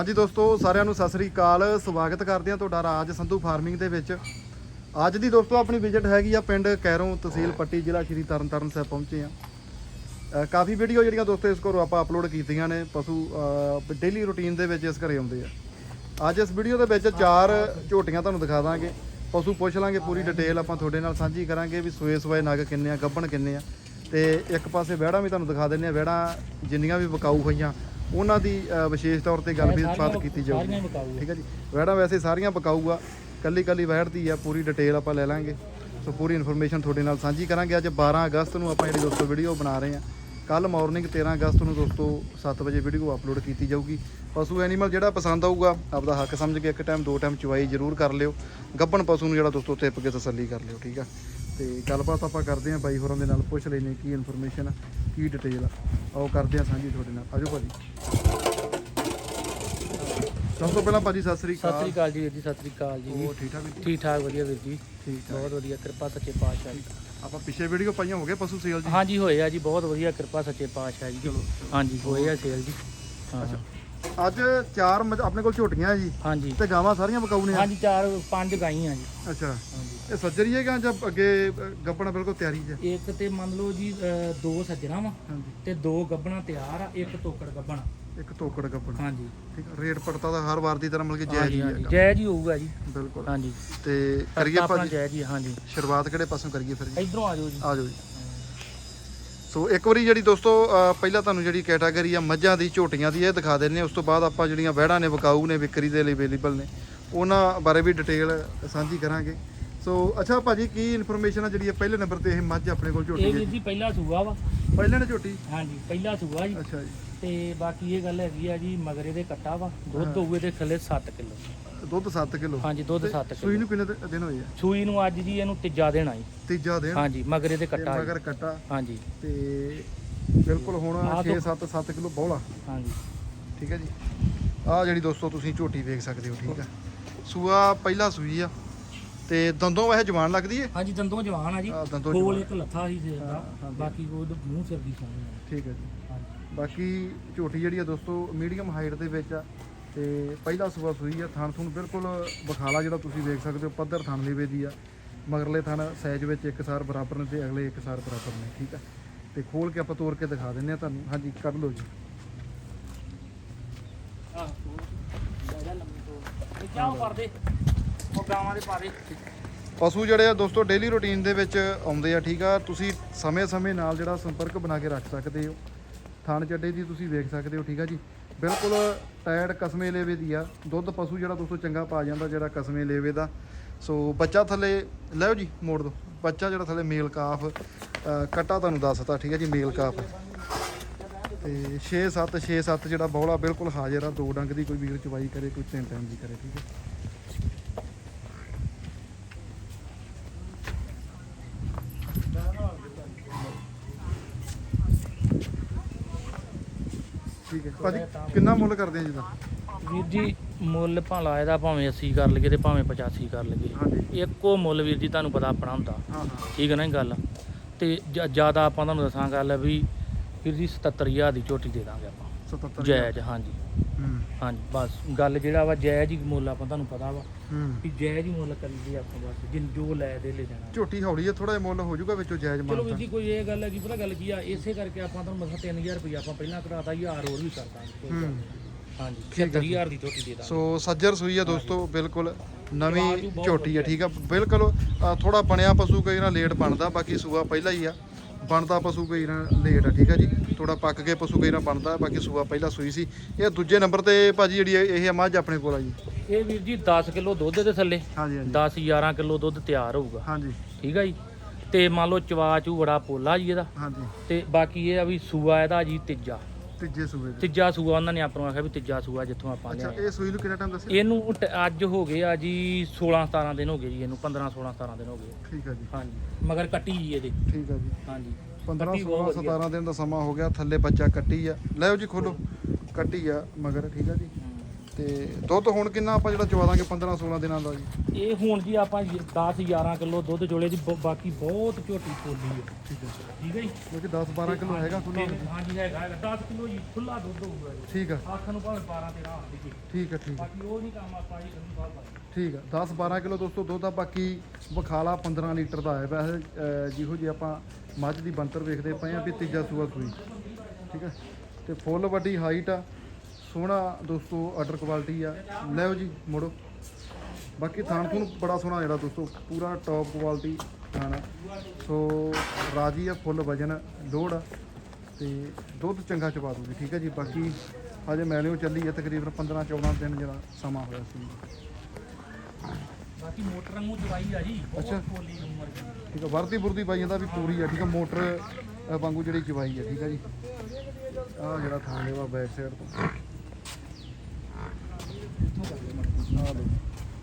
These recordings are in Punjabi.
ਹਾਂਜੀ ਦੋਸਤੋ, ਸਾਰਿਆਂ ਨੂੰ ਸਤਿ ਸ੍ਰੀ ਅਕਾਲ। ਸਵਾਗਤ ਕਰਦੇ ਹਾਂ ਤੁਹਾਡਾ ਰਾਜ ਸੰਧੂ ਫਾਰਮਿੰਗ ਦੇ ਵਿੱਚ। ਅੱਜ ਦੀ ਦੋਸਤੋ, ਆਪਣੀ ਵਿਜ਼ਿਟ ਹੈਗੀ ਆ ਪਿੰਡ ਕੈਰੋਂ ਤਹਿਸੀਲ ਪੱਟੀ, ਜ਼ਿਲ੍ਹਾ ਸ਼੍ਰੀ ਤਰਨਤਾਰਨ ਸਾਹਿਬ ਪਹੁੰਚੇ ਆ ਕਾਫੀ ਵੀਡੀਓ ਜਿਹੜੀਆਂ ਦੋਸਤੋ, ਇਸ ਘਰੋਂ ਆਪਾਂ ਅਪਲੋਡ ਕੀਤੀਆਂ ਨੇ। ਪਸ਼ੂ ਡੇਲੀ ਰੁਟੀਨ ਦੇ ਵਿੱਚ ਇਸ ਘਰੇ ਆਉਂਦੇ ਆ। ਅੱਜ ਇਸ ਵੀਡੀਓ ਦੇ ਵਿੱਚ ਚਾਰ ਝੋਟੀਆਂ ਤੁਹਾਨੂੰ ਦਿਖਾ ਦਾਂਗੇ। ਪਸ਼ੂ ਪੁੱਛ ਲਾਂਗੇ, ਪੂਰੀ ਡਿਟੇਲ ਆਪਾਂ ਤੁਹਾਡੇ ਨਾਲ ਸਾਂਝੀ ਕਰਾਂਗੇ ਵੀ ਸੂਏ ਸੂਏ ਨਗ ਕਿੰਨੇ ਆ, ਗੱਭਣ ਕਿੰਨੇ ਆ। ਤੇ ਇੱਕ ਪਾਸੇ ਵਿਹੜਾਂ ਵੀ ਤੁਹਾਨੂੰ ਦਿਖਾ ਦਿੰਨੇ ਆ ਵਿਹੜਾਂ ਜਿੰਨੀਆਂ ਵੀ ਵਿਕਾਊ ਹੋਈਆਂ ਉਹਨਾਂ ਦੀ ਅ, ਵਿਸ਼ੇਸ਼ ਤੌਰ ਤੇ ਗੱਲ ਵੀ ਬਾਤ ਕੀਤੀ ਜਾਊਗੀ। ਸਾਰੀਆਂ ਵਿਕਾਊ ਆ। ਠੀਕ ਹੈ ਜੀ। ਵੈੜਾਂ ਵੈਸੇ ਸਾਰੀਆਂ ਪਕਾਊ ਆ ਕੱਲੀ ਕੱਲੀ ਵੈੜ ਦੀ ਆ ਪੂਰੀ ਡਿਟੇਲ ਆਪਾਂ ਲੈ ਲਾਂਗੇ। ਸੋ ਪੂਰੀ ਇਨਫੋਰਮੇਸ਼ਨ ਤੁਹਾਡੇ ਨਾਲ ਸਾਂਝੀ ਕਰਾਂਗੇ। ਅੱਜ 12 ਅਗਸਤ ਨੂੰ ਆਪਾਂ ਜਿਹੜੀ ਦੋਸਤੋ ਵੀਡੀਓ ਬਣਾ ਰਹੇ ਆ ਕੱਲ ਮਾਰਨਿੰਗ 13 ਅਗਸਤ ਨੂੰ ਦੋਸਤੋ 7 ਵਜੇ ਵੀਡੀਓ ਅਪਲੋਡ ਕੀਤੀ ਜਾਊਗੀ। ਪਸ਼ੂ ਐਨੀਮਲ ਜਿਹੜਾ ਪਸੰਦ ਆਊਗਾ ਆਪਦਾ ਹੱਕ ਸਮਝ ਕੇ ਇੱਕ ਟਾਈਮ ਦੋ ਟਾਈਮ ਚੁਆਈ ਜ਼ਰੂਰ ਕਰ ਲਿਓ। ਗੱਬਣ ਪਸ਼ੂ ਨੂੰ ਜਿਹੜਾ ਦੋਸਤੋ ਟਿੱਪ ਕੇ ਤਸੱਲੀ ਕਰ ਲਿਓ ਠੀਕ ਆ? ਤੇ ਗੱਲਬਾਤ ਆਪਾਂ ਕਰਦੇ ਆ ਬਾਈ ਹੋਰਾਂ ਦੇ ਨਾਲ ਪੁੱਛ ਲੈਨੇ ਕੀ ਇਨਫੋਰਮੇਸ਼ਨ ਆ ਕੀ ਡਿਟੇਲ ਆ। ਆਓ ਕਰਦੇ ਆ ਸਾਂਝੀ ਤੁਹਾਡੇ ਨਾਲ। ਆਜੋ ਭਾਜੀ। ਸਭ ਤੋਂ ਪਹਿਲਾਂ ਭਾਜੀ ਸਤਿ ਸ੍ਰੀ ਸਤਿ ਸ੍ਰੀ ਅਕਾਲ ਅਕਾਲ ਜੀ ਵੀਰ ਜੀ ਸਤਿ ਸ੍ਰੀ ਅਕਾਲ ਜੀ। ਉਹ ਠੀਕ ਠਾਕ ਵੀਰ ਜੀ? ਠੀਕ ਠਾਕ ਵਧੀਆ ਵੀਰ ਜੀ। ਠੀਕ ਠਾਕ ਬਹੁਤ ਵਧੀਆ ਕਿਰਪਾ ਸੱਚੇ ਪਾਤਸ਼ਾਹ ਦੀ। ਆਪਾਂ ਪਿੱਛੇ ਵੀਡੀਓ ਪਾਈਆਂ ਹੋ ਗਏ ਪਸ਼ੂ ਸੇਲ ਜੀ? ਹਾਂਜੀ ਹੋਏ ਆ ਜੀ ਬਹੁਤ ਵਧੀਆ ਕਿਰਪਾ ਸੱਚੇ ਪਾਤਸ਼ਾਹ ਜੀ ਹਾਂਜੀ ਹੋਏ ਆ ਸੇਲ ਜੀ। ਹਾਂ। ਅੱਜ ਚਾਰ ਮੱਝ- ਆਪਣੇ ਕੋਲ ਝੋਟੀਆਂ ਜੀ ਹਾਂਜੀ। ਤੇ ਗਾਵਾਂ ਸਾਰੀਆਂ ਬਕਾਊ ਨੇ ਆ? ਹਾਂਜੀ ਚਾਰ ਪੰਜ ਗਾਈਆਂ ਜੀ। ਅੱਛਾ। ਹਾਂਜੀ। ਇਹ ਸੱਜਰੀ ਹੈ ਜਾਂ ਜਦ ਅੱਗੇ ਅ, ਗੱਬਣਾ ਬਿਲਕੁਲ ਤਿਆਰੀ 'ਚ ਹੈ? ਇੱਕ ਤੇ ਮੰਨ ਲਓ ਜੀ ਅ, ਦੋ ਸੱਜਣਾ ਵਾ ਹਾਂਜੀ। ਤੇ ਦੋ ਗੱਬਣਾ ਤਿਆਰ ਆ ਇੱਕ ਤੋਕੜ ਗੱਬਣਾ ਇੱਕ ਤੋਕੜ ਗੱਬਣਾ ਹਾਂਜੀ। ਠੀਕ ਆ ਰੇਟ ਪੜਤਾ ਦਾ ਹਰ ਵਾਰ ਦੀ ਤਰ੍ਹਾਂ ਮਤਲਬ ਕਿ ਹਾਂਜੀ ਹੀ ਹਾਂਜੀ। ਹੈਗਾ। ਜੈ ਜੀ ਹੋਊਗਾ ਜੀ। ਬਿਲਕੁਲ। ਹਾਂਜੀ। ਤੇ ਕਰੀਏ ਆਪਣਾ ਭਾਜੀ? ਜੈ ਜੀ ਹਾਂਜੀ। ਸ਼ੁਰੂਆਤ ਕਿਹੜੇ ਪਾਸੋਂ ਕਰੀਏ ਫਿਰ ਜੀ? ਇਧਰੋਂ ਆ ਜਾਓ ਜੀ। ਆ ਜਾਓ ਜੀ। ਸੋ ਇੱਕ ਵਾਰੀ ਜਿਹੜੀ ਦੋਸਤੋ ਪਹਿਲਾਂ ਤੁਹਾਨੂੰ ਜਿਹੜੀ ਕੈਟਾਗਰੀ ਆ ਮੱਝਾਂ ਦੀ ਝੋਟੀਆਂ ਦੀ ਇਹ ਦਿਖਾ ਦਿੰਨੇ ਉਸ ਤੋਂ ਬਾਅਦ ਆਪਾਂ ਜਿਹੜੀਆਂ ਵਹਿੜਾਂ ਨੇ ਵਿਕਾਊ ਨੇ ਵਿਕਰੀ ਦੇ ਲਈ ਅਵੇਲੇਬਲ ਨੇ ਉਹਨਾਂ ਬਾਰੇ ਵੀ ਡਿਟੇਲ ਸਾਂਝੀ ਕਰਾਂਗੇ। ਸੋ ਅੱਛਾ ਭਾਜੀ ਕੀ ਇਨਫੋਰਮੇਸ਼ਨ ਆ ਜਿਹੜੀ ਇਹ ਪਹਿਲੇ ਨੰਬਰ ਤੇ ਇਹ ਮੱਝ ਆਪਣੇ ਕੋਲ ਝੋਟੀ ਇਹ ਹੈ ਵੀਰ ਜੀ ਪਹਿਲਾ ਸੂਆ ਵਾ। ਪਹਿਲੇ ਨੇ ਝੋਟੀ? ਹਾਂਜੀ ਪਹਿਲਾ ਸੂਆ ਜੀ। ਅੱਛਾ ਜੀ। ਤੇ ਬਾਕੀ ਇਹ ਗੱਲ ਹੈਗੀ ਆ ਜੀ ਮਗਰ ਇਹਦੇ ਕੱਟਾ ਵਾ। ਦੁੱਧ ਹੋਊਗੇ ਦੇ ਥੱਲੇ 7 ਕਿਲੋ। ਦੁੱਧ 7 ਕਿਲੋ। ਹਾਂਜੀ ਦੁੱਧ 7 ਸੂਈ ਕਿਲੋ। ਨੂੰ ਕਿੰਨੇ ਦਿ- ਦਿਨ ਹੋਏ ਆ? ਸੂਈ ਨੂੰ ਅੱਜ ਜੀ ਇਹਨੂੰ ਤੀਜਾ ਦੇਣਾ ਜੀ। ਤੀਜਾ ਦਿਨ? ਹਾਂਜੀ ਮਗਰ ਇਹਦੇ ਤੇ ਕੱਟਾ ਜੀ। ਮਗਰ ਕੱਟਾ। ਹਾਂਜੀ। ਤੇ ਬਿਲਕੁਲ ਹੁਣ ਆਹ 6 ਤੋਂ- 7 7 ਕਿਲੋ ਬੌਲਾ। ਹਾਂਜੀ। ਠੀਕ ਹੈ ਜੀ। ਆਹ ਜਿਹੜੀ ਦੋਸਤੋ ਤੁਸੀਂ ਝੋਟੀ ਵੇਖ ਸਕਦੇ ਹੋ ਠੀਕ ਆ ਸੂਆ ਪਹਿਲਾ ਸੂਈ ਆ। ਤੇ ਦੰਦੋਂ ਵੈਸੇ ਜਵਾਨ ਲੱਗਦੀ ਏ? ਹਾਂਜੀ ਦੰਦੋਂ ਜਵਾਨ ਆ ਜੀ। ਦੰਦੋਂ ਕੋਲ ਜਵਾਨ। ਇੱਕ ਲੱਥਾ ਸੀ ਸਿਰ ਹਾਂ। ਬਾਕੀ ਉਹ ਮੂੰਹ ਸਿਰ ਦੀ ਸੋਹਣੀ ਆ। ਠੀਕ ਹੈ ਜੀ। ਹਾਂਜੀ। ਬਾਕੀ ਝੋਟੀ ਜਿਹੜੀ ਆ ਦੋਸਤੋ ਮੀਡੀਅਮ ਹਾਈਟ ਦੇ ਵਿੱਚ ਆ। ਤੇ ਪਹਿਲਾ ਸੂਆ ਸੂਈ ਆ, ਥਣ ਥੁਣ ਬਿਲਕੁਲ ਬਖਾਲਾ ਜਿਹੜਾ ਤੁਸੀਂ ਵੇਖ ਸਕਦੇ ਹੋ, ਪੱਧਰ ਥਣ ਲੇਵੇ ਦੀ ਆ। ਮਗਰਲੇ ਥਣ ਸਾਈਜ਼ ਵਿੱਚ ਇੱਕਸਾਰ ਬਰਾਬਰ ਨੇ ਤੇ ਅਗਲੇ ਇੱਕਸਾਰ ਬਰਾਬਰ ਨੇ, ਠੀਕ ਆ? ਤੇ ਖੋਲ ਕੇ ਆਪਾਂ ਤੋੜ ਕੇ ਦਿਖਾ ਦਿੰਨੇ ਆ ਤੁਹਾਨੂੰ। ਹਾਂਜੀ, ਕੱਢ ਲਓ ਜੀ। ਆਹ ਜ਼ਿਆਦਾ ਲੰਮੀ ਤੋਂ ਇਹ ਚਾਹ ਕਰ ਉਹ ਗਾਵਾਂ ਦੇ ਪਾ ਪਸ਼ੂ ਜਿਹੜੇ ਆ ਦੋਸਤੋ ਡੇਲੀ ਰੁਟੀਨ ਦੇ ਵਿੱਚ ਆਉਂਦੇ ਆ, ਠੀਕ ਆ? ਤੁਸੀਂ ਸਮੇਂ-ਸਮੇਂ ਨਾਲ ਜਿਹੜਾ ਸੰਪਰਕ ਬਣਾ ਕੇ ਰੱਖ ਸਕਦੇ ਹੋ। ਥਾਣ ਚੱਡੇ ਦੀ ਤੁਸੀਂ ਵੇਖ ਸਕਦੇ ਹੋ, ਠੀਕ ਆ ਜੀ? ਬਿਲਕੁਲ ਟਾਇਰ ਕਸਮੇ ਲੇਵੇ ਦੀ ਆ। ਦੁੱਧ ਪਸ਼ੂ ਜਿਹੜਾ ਦੋਸਤੋ ਚੰਗਾ ਪਾ ਜਾਂਦਾ ਜਿਹੜਾ ਕਸਮੇ ਲੇਵੇ ਦਾ। ਸੋ ਬੱਚਾ ਥੱਲੇ ਲੈਓ ਜੀ ਮੋੜ ਦੋ। ਬੱਚਾ ਜਿਹੜਾ ਥੱਲੇ ਮੇਲ ਕਾਫ ਅ, ਕੱਟਾ ਤੁਹਾਨੂੰ ਦੱਸਤਾ ਠੀਕ ਹੈ ਜੀ ਮੇਲ ਕਾਫ। ਤੇ 6 7 6 7 ਜਿਹੜਾ ਬੌਲਾ ਬਿਲਕੁਲ ਹਾਜ਼ਰ ਆ। ਦੋ ਡੰਗ ਦੀ ਕੋਈ ਵੀਰ ਚਵਾਈ ਕਰੇ ਕੋਈ ਤਿੰਨ ਟਾਈਮ ਦੀ ਕਰੇ ਠੀਕ ਹੈ ਠੀਕ ਹੈ। ਭਾਜੀ ਕਿੰਨਾ ਮੁੱਲ ਕਰਦੇ ਆ ਜੀ ਦਾ ਵੀਰ ਜੀ ਮੁੱਲ ਭਾਵੇਂ ਇਹਦਾ ਭਾਵੇਂ 80 ਕਰ ਲਈਏ ਤੇ ਭਾਵੇਂ 85 ਕਰ ਲਈਏ। ਇੱਕੋ ਮੁੱਲ ਵੀਰ ਜੀ ਤੁਹਾਨੂੰ ਪਤਾ ਆਪਣਾ ਹੁੰਦਾ। ਠੀਕ ਹੈ ਨਾ ਇਹ ਗੱਲ? ਤੇ ਜ਼ਿਆਦਾ ਆਪਾਂ ਤੁਹਾਨੂੰ ਦੱਸਾਂ ਗੱਲ ਵੀ ਵੀਰ ਜੀ 77000 ਦੀ ਝੋਟੀ ਦੇ ਦਾਂਗੇ ਆਪਾਂ। 77 ਜਾਇਜ਼ ਹਾਂਜੀ। ਹਾਂਜੀ ਬਸ ਗੱਲ ਜਿਹੜਾ ਵਾ ਜਾਇਜ਼ ਹੀ ਮੁੱਲ ਆਪਾਂ ਤੁਹਾਨੂੰ ਪਤਾ ਵਾ ਹੂੰ। ਵੀ ਜਾਇਜ਼ ਹੀ ਮੁੱਲ ਆਪਾਂ ਬਸ ਜਿੰਨ ਜੋ ਲੈ ਦੇ ਲੈ ਜਾਣਾ। ਝੋਟੀ ਹੌਲੀ ਹੈ ਥੋੜਾ ਜਿਹਾ ਮੁੱਲ ਹੋ ਜਾਊਗਾ ਵਿੱਚੋਂ ਜਾਇਜ਼ ਚਲੋ ਵੀਰ ਜੀ ਕੋਈ ਇਹ ਗੱਲ ਹੈ ਕਿ ਪਤਾ ਗੱਲ ਕੀ ਆ? ਇਸੇ ਕਰਕੇ ਆਪਾਂ ਤੁਹਾਨੂੰ ਮਸਾ 3000 ਰੁਪਏ ਆਪਾਂ ਪਹਿਲਾਂ ਕਢਾਤਾ 1000 ਹੋਰ ਵੀ ਕਰ ਦਾਂਗੇ ਹੂੰ। ਹਾਂਜੀ ਠੀਕ ਹੈ। 70000 ਦੀ ਝੋਟੀ ਦੇ ਦਾਂਗੇ। ਸੋ ਸੱਜਰ ਸੂਈ ਆ ਦੋਸਤੋ ਬਿਲਕੁਲ ਨਵੀਂ ਵੀ ਬਹੁਤ ਝੋਟੀ ਆ। ਠੀਕ ਆ। ਬਿਲਕੁਲ ਥੋੜਾ ਬਣਿਆ ਪਸ਼ੂ ਕਈ ਨਾ ਲੇਟ ਬਣਦਾ ਬਾਕੀ ਸੂਆ ਪਹਿਲਾਂ ਹੀ ਆ। ਬਣਦਾ ਪਸ਼ੂ ਕਈ ਨਾ ਲੇਟ ਆ ਠੀਕ ਆ ਜੀ? ਥੋੜਾ ਪੱਕ ਕੇ ਪਸ਼ੂ ਕਈ ਨਾ ਬਣਦਾ ਬਾਕੀ ਸੂਆ ਪਹਿਲਾਂ ਸੂਈ ਸੀ। ਇਹ ਦੂਜੇ ਨੰਬਰ ਤੇ ਭਾਜੀ ਜਿਹੜੀ ਇਹ ਇਹ ਮੱਝ ਆਪਣੇ ਕੋਲ ਆ ਜੀ। ਇਹ ਵੀਰ ਜੀ 10 ਕਿਲੋ ਦੁੱਧ ਦੇ ਥੱਲੇ। ਹਾਂਜੀ ਹਾਂਜੀ। 10 11 ਕਿਲੋ ਦੁੱਧ ਤਿਆਰ ਹੋਊਗਾ। ਹਾਂਜੀ। ਠੀਕ ਆ ਜੀ? ਤੇ ਮੰਨ ਲਓ ਚਵਾ ਚੂ ਬੜਾ ਪੋਲਾ ਜੀ ਇਹਦਾ। ਹਾਂਜੀ। ਤੇ ਬਾਕੀ ਇਹ ਆ ਵੀ ਸੂਆ ਇਹਦਾ ਜੀ ਤੀਜਾ। ਤੀਜੇ ਸੂਏ ਦੇ? ਤੀਜਾ ਸੂਆ ਉਹਨਾਂ ਨੇ ਆਪਾਂ ਨੂੰ ਆਖਿਆ ਵੀ ਤੀਜਾ ਸੂਆ ਜਿੱਥੋਂ ਆਪਾਂ ਅੱਛਾ ਲਿਆਏ। ਇਹ ਸੂਈ ਨੂੰ ਕਿੰਨਾ ਟਾਈਮ ਦੱਸਿਆ? ਇਹਨੂੰ ਟ- ਅੱਜ ਹੋ ਗਏ ਆ ਜੀ 16 17 ਦਿਨ ਹੋ ਗਏ ਜੀ ਇਹਨੂੰ 15 16 17 ਦਿਨ ਹੋ ਗਏ। ਠੀਕ ਆ ਜੀ। ਹਾਂਜੀ ਮਗਰ ਕੱਟੀ ਜੀ ਇਹਦੇ। ਠੀਕ ਆ ਜੀ। ਹਾਂਜੀ 15 ਕੱਟੀ 16 ਬਹੁਤ ਵਧੀਆ। 17 ਦਿਨ ਦਾ ਸਮਾਂ ਹੋ ਗਿਆ ਥੱਲੇ ਬੱਚਾ ਕੱਟੀ ਆ। ਲੈਓ ਜੀ ਖੋਲੋ। ਕੱਟੀ ਆ ਮਗਰ ਠੀਕ ਆ ਜੀ। ਤੇ ਦੁੱਧ ਹੁਣ ਕਿੰਨਾ ਆਪਾਂ ਜਿਹੜਾ ਚਵਾ ਦਾਂਗੇ 15 16 ਦਿਨਾਂ ਦਾ ਜੀ? ਇਹ ਹੁਣ ਜੀ ਆਪਾਂ 10 11 ਕਿਲੋ ਦੁੱਧ ਚੋਲੇ ਦੀ ਬ- ਬਾਕੀ ਬਹੁਤ ਝੋਟੀ ਖੋਲੀ ਹੈ ਠੀਕ ਹੈ ਠੀਕ ਹੈ ਜੀ? ਕਿਉਂਕਿ 10 12 ਕਿਲੋ ਹੈਗਾ ਖੁੱਲਾ ਤੇ- ਹਾਂਜੀ ਹੈਗਾ ਹੈਗਾ। 10 ਕਿਲੋ ਜੀ ਖੁੱਲਾ ਦੁੱਧ ਹੋਊਗਾ ਜੀ। ਠੀਕ ਆ। ਆਖ ਨੂੰ ਭਾਵੇਂ 12 13 ਆ ਜੀ। ਠੀਕ ਆ ਠੀਕ ਆ। ਬਾਕੀ ਉਹ ਨਹੀਂ ਕੰਮ ਆਪਾਂ ਜੀ ਕਰੀ ਬਾਹਰ ਬਾਹਰ ਠੀਕ ਆ। 10 12 ਕਿਲੋ ਦੋਸਤੋ ਦੁੱਧ ਆ ਬਾਕੀ ਬਖਾਲਾ 15 ਲੀਟਰ ਦਾ ਹੈ। ਵੈਸੇ ਅਹ, ਜਿਹੋ ਜੀ ਆਪਾਂ ਮੱਝ ਦੀ ਬੰਤਰ ਵੇਖਦੇ ਪਏ ਆ ਵੀ ਤੀਜਾ ਸੂਆ ਸੂਈ। ਠੀਕ ਹੈ ਤੇ ਫੁੱਲ ਵੱਡੀ ਹਾਈਟ ਆ। ਸੋਹਣਾ ਦੋਸਤੋ ਆਰਡਰ ਕੁਆਲਿਟੀ ਆ। ਲੈਓ ਜੀ ਮੋੜੋ। ਬਾਕੀ ਥਾਣ ਥੂਣ ਬੜਾ ਸੋਹਣਾ ਜਿਹੜਾ ਦੋਸਤੋ ਪੂਰਾ ਟੌਪ ਕੁਆਲਿਟੀ ਥਾਣ ਆ। ਸੋ ਰਾਜੀ ਆ ਫੁੱਲ ਵਜਨ ਲੋੜ ਆ। ਤੇ ਦੁੱਧ ਚੰਗਾ ਚਵਾ ਦੂਗੀ ਠੀਕ ਹੈ ਜੀ? ਬਾਕੀ ਹਜੇ ਮੈਲਿਓ ਚੱਲੀ ਹੈ ਤਕਰੀਬਨ 15 14 ਦਿਨ ਜਿਹੜਾ ਸਮਾਂ ਹੋਇਆ ਸੀ। ਬਾਕੀ ਮੋਟਰ ਵਾਂਗੂ ਦਵਾਈ ਆ ਜੀ ਅੱਛਾ। ਦੀ। ਠੀਕ ਆ ਵਰਦੀ ਬੁਰਦੀ ਬਾਈਆਂ ਦਾ ਵੀ ਪੂਰੀ ਆ ਠੀਕ ਆ? ਮੋਟਰ ਵਾਂਗੂ ਜਿਹੜੀ ਚਵਾਈ ਆ ਠੀਕ ਆ ਜੀ? ਆ ਜਿਹੜਾ ਥਾਂ ਵਾ ਬੈਕ ਸਾਈਡ ਤੋਂ ਇੱਥੋਂ ਕਰ ਲਓ ਮਰਜ਼ੀ ਆ ਲਓ